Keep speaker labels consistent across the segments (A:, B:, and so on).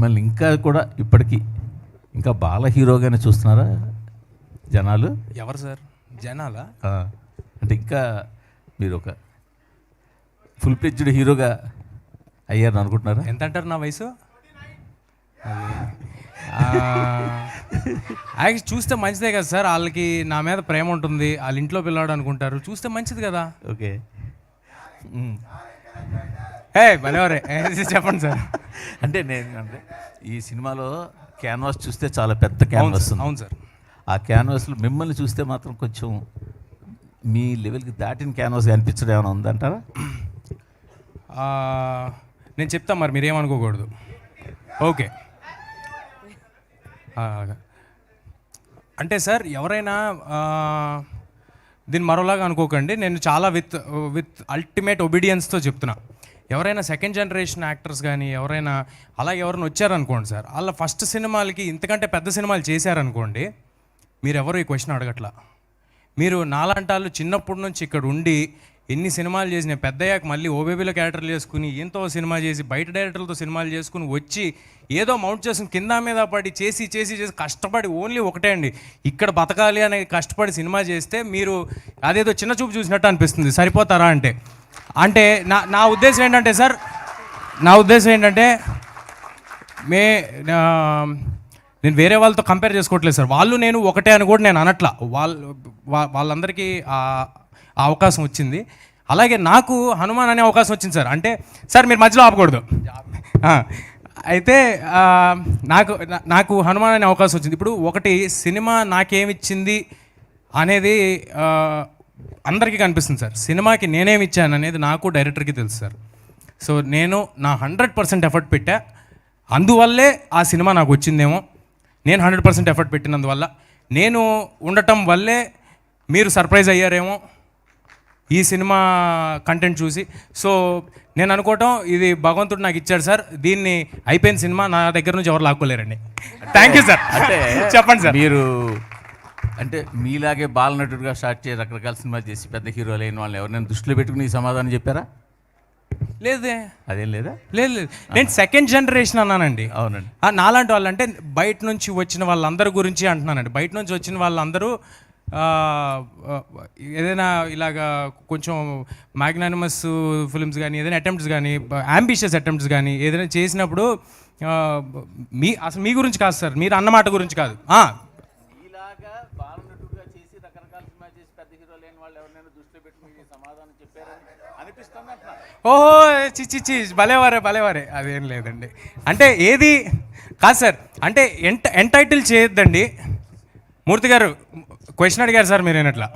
A: మిమ్మల్ని ఇంకా కూడా ఇప్పటికీ ఇంకా బాల హీరోగానే చూస్తున్నారా జనాలు?
B: ఎవరు సార్? జనాలా?
A: అంటే ఇంకా మీరు ఒక ఫుల్ ప్లెడ్జ్డ్ హీరోగా అయ్యారని అనుకుంటున్నారా?
B: ఎంత అంటారు నా వయసు? యాక్చువల్ చూస్తే మంచిదే కదా సార్. వాళ్ళకి నా మీద ప్రేమ ఉంటుంది. వాళ్ళ ఇంట్లో పిల్లవాడు అనుకుంటారు. చూస్తే మంచిది కదా.
A: ఓకే.
B: ఏ భలేవరే. చెప్పండి సార్.
A: అంటే నేను అంటే ఈ సినిమాలో క్యాన్వాస్ చూస్తే చాలా పెద్ద క్యాన్వాస్
B: అవును సార్.
A: ఆ క్యాన్వాస్లో మిమ్మల్ని చూస్తే మాత్రం కొంచెం మీ లెవెల్కి దాటిన క్యాన్వాస్ అనిపించడం ఏమైనా ఉందంటారా
B: నేను చెప్తా మరి మీరేమనుకోకూడదు ఓకే. అంటే సార్ ఎవరైనా దీన్ని మరోలాగా అనుకోకండి. నేను చాలా విత్ విత్ అల్టిమేట్ ఒబీడియన్స్తో చెప్తున్నా. ఎవరైనా సెకండ్ జనరేషన్ యాక్టర్స్ కానీ ఎవరైనా అలా ఎవరైనా వచ్చారనుకోండి సార్ వాళ్ళ ఫస్ట్ సినిమాలకి ఇంతకంటే పెద్ద సినిమాలు చేశారనుకోండి మీరు ఎవరు ఈ క్వశ్చన్ అడగట్లా? మీరు నాలాంటాళ్ళు చిన్నప్పటి నుంచి ఇక్కడ ఉండి ఎన్ని సినిమాలు చేసిన పెద్దయ్యాక మళ్ళీ ఓబేబీలో క్యారెక్టర్లు చేసుకుని ఎంతో సినిమా చేసి బయట డైరెక్టర్లతో సినిమాలు చేసుకుని వచ్చి ఏదో మౌంట్ చేసుకుని కింద మీద పడి చేసి చేసి చేసి కష్టపడి ఓన్లీ ఒకటే అండి. ఇక్కడ బతకాలి అనే కష్టపడి సినిమా చేస్తే మీరు అదేదో చిన్న చూపు చూసినట్టు అనిపిస్తుంది. సరిపోతారా అంటే. అంటే నా నా ఉద్దేశం ఏంటంటే సార్ నా ఉద్దేశం ఏంటంటే మే నేను వేరే వాళ్ళతో కంపేర్ చేసుకోవట్లేదు సార్. వాళ్ళు నేను ఒకటే అని కూడా నేను అనట్లా. వాళ్ళు వాళ్ళందరికీ ఆ అవకాశం వచ్చింది. అలాగే నాకు హనుమాన్ అనే అవకాశం వచ్చింది సార్. అంటే సార్ మీరు మధ్యలో ఆపకూడదు. అయితే నాకు నాకు హనుమాన్ అనే అవకాశం వచ్చింది. ఇప్పుడు ఒకటి సినిమా నాకేమిచ్చింది అనేది అందరికీ కనిపిస్తుంది సార్. సినిమాకి నేనేమి ఇచ్చాను అనేది నాకు డైరెక్టర్కి తెలుసు సార్. సో నేను నా హండ్రెడ్ పర్సెంట్ ఎఫర్ట్ పెట్టా. అందువల్లే ఆ సినిమా నాకు వచ్చిందేమో. నేను హండ్రెడ్ పర్సెంట్ ఎఫర్ట్ పెట్టినందువల్ల. నేను ఉండటం వల్లే మీరు సర్ప్రైజ్ అయ్యారేమో ఈ సినిమా కంటెంట్ చూసి. సో నేను అనుకోవటం ఇది భగవంతుడు నాకు ఇచ్చాడు సార్. దీన్ని అయిపోయిన సినిమా నా దగ్గర నుంచి ఎవరు లాక్కోలేరండి. థ్యాంక్ యూ సార్
A: అంటే
B: చెప్పండి సార్
A: మీరు అంటే మీలాగే బాలనటుడిగా స్టార్ట్ చేసి రకరకాల సినిమాలు చేసి పెద్ద హీరోలు అయిన వాళ్ళని ఎవరైనా దృష్టిలో పెట్టుకుని సమాధానం చెప్పారా?
B: లేదే.
A: అదేం లేదా?
B: లేదు లేదు. నేను సెకండ్ జనరేషన్ అన్నానండి.
A: అవునండి.
B: నాలాంటి వాళ్ళు అంటే బయట నుంచి వచ్చిన వాళ్ళందరి గురించి అంటున్నానండి. బయట నుంచి వచ్చిన వాళ్ళందరూ ఏదైనా ఇలాగా కొంచెం మ్యాగ్నానిమస్ ఫిల్మ్స్ కానీ ఏదైనా అటెంప్ట్స్ కానీ అంబిషియస్ అటెంప్ట్స్ కానీ ఏదైనా చేసినప్పుడు మీ అసలు మీ గురించి కాదు సార్. మీరు అన్నమాట గురించి కాదు ఆ,
A: ఇలాగా బాలనటుడిగా చేసి రకరకాల చేసి పెద్ద హీరో లేని వాళ్ళు ఎవరైనా దృష్టిలో పెట్టుకుని సమాధానం చెప్పారని అనిపిస్తుంది
B: ఓహో చిచ్చి భలేవారే భలేవారే అదేం లేదండి. అంటే ఏది కాదు సార్ అంటే ఎంట ఎంటైటిల్ చేయొద్దండి. మూర్తి గారు క్వశ్చన్ అడిగారు సార్ మీరు ఏనట్లా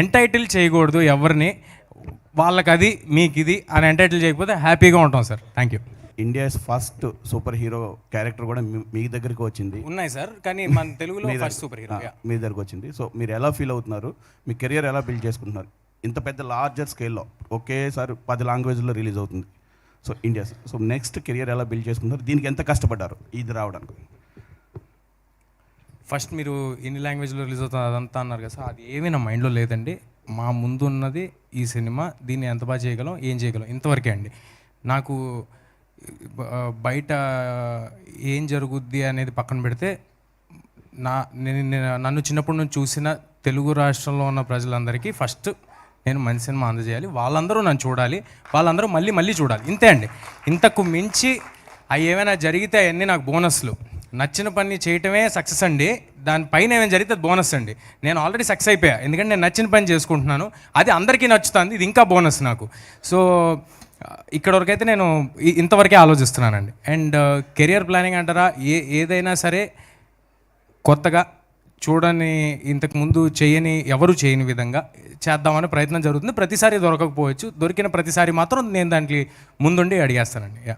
B: ఎంటైటిల్ చేయకూడదు ఎవరిని వాళ్ళకి అది మీకు ఇది అని ఎంటైటిల్ చేయకపోతే హ్యాపీగా ఉంటాం sir. Thank you
C: India's first super hero character కూడా మీ- దగ్గరికి వచ్చింది.
B: ఉన్నాయి సార్ కానీ మన తెలుగులో ఫస్ట్ సూపర్ హీరో
C: మీ దగ్గరకు వచ్చింది. సో మీరు ఎలా ఫీల్ అవుతున్నారు? మీ కెరియర్ ఎలా బిల్డ్ చేసుకుంటున్నారు? ఇంత పెద్ద లార్జర్ స్కేల్లో ఒకేసారి పది లాంగ్వేజ్లో రిలీజ్ అవుతుంది. So India so next career ఎలా బిల్డ్ చేసుకుంటున్నారు? దీనికి ఎంత కష్టపడ్డారు ఇది రావడానికి?
B: ఫస్ట్ మీరు ఎన్ని లాంగ్వేజ్లో రిలీజ్ అవుతుంది అదంతా అన్నారు కదా సార్. అది ఏమీ నా మైండ్లో లేదండి. మా ముందు ఉన్నది ఈ సినిమా దీన్ని ఎంత బాగా చేయగలం ఏం చేయగలం ఇంతవరకే అండి. నాకు బయట ఏం జరుగుద్ది అనేది పక్కన పెడితే నా నేను నన్ను చిన్నప్పటి నుంచి చూసిన తెలుగు రాష్ట్రంలో ఉన్న ప్రజలందరికీ ఫస్ట్ నేను మంచి సినిమా అందజేయాలి. వాళ్ళందరూ నన్ను చూడాలి. వాళ్ళందరూ మళ్ళీ మళ్ళీ చూడాలి. ఇంతే అండి. ఇంతకు మించి అవి ఏమైనా జరిగితే అవన్నీ నాకు బోనస్లు. నచ్చిన పని చేయటమే సక్సెస్ అండి. దానిపైన ఏమైనా జరిగితే బోనస్ అండి. నేను ఆల్రెడీ సక్సెస్ అయిపోయా. ఎందుకంటే నేను నచ్చిన పని చేసుకుంటున్నాను. అది అందరికీ నచ్చుతుంది. ఇది ఇంకా బోనస్ నాకు. సో ఇక్కడ వరకైతే నేను ఇంతవరకే ఆలోచిస్తున్నానండి. అండ్ uh, కెరియర్ ప్లానింగ్ అంటారా? ఏ ఏదైనా సరే కొత్తగా చూడని ఇంతకు ముందు చేయని ఎవరు చేయని విధంగా చేద్దామనే ప్రయత్నం జరుగుతుంది. ప్రతిసారి దొరకకపోవచ్చు. దొరికిన ప్రతిసారి మాత్రం నేను దాంట్లో ముందుండి అడిగేస్తానండి. యా.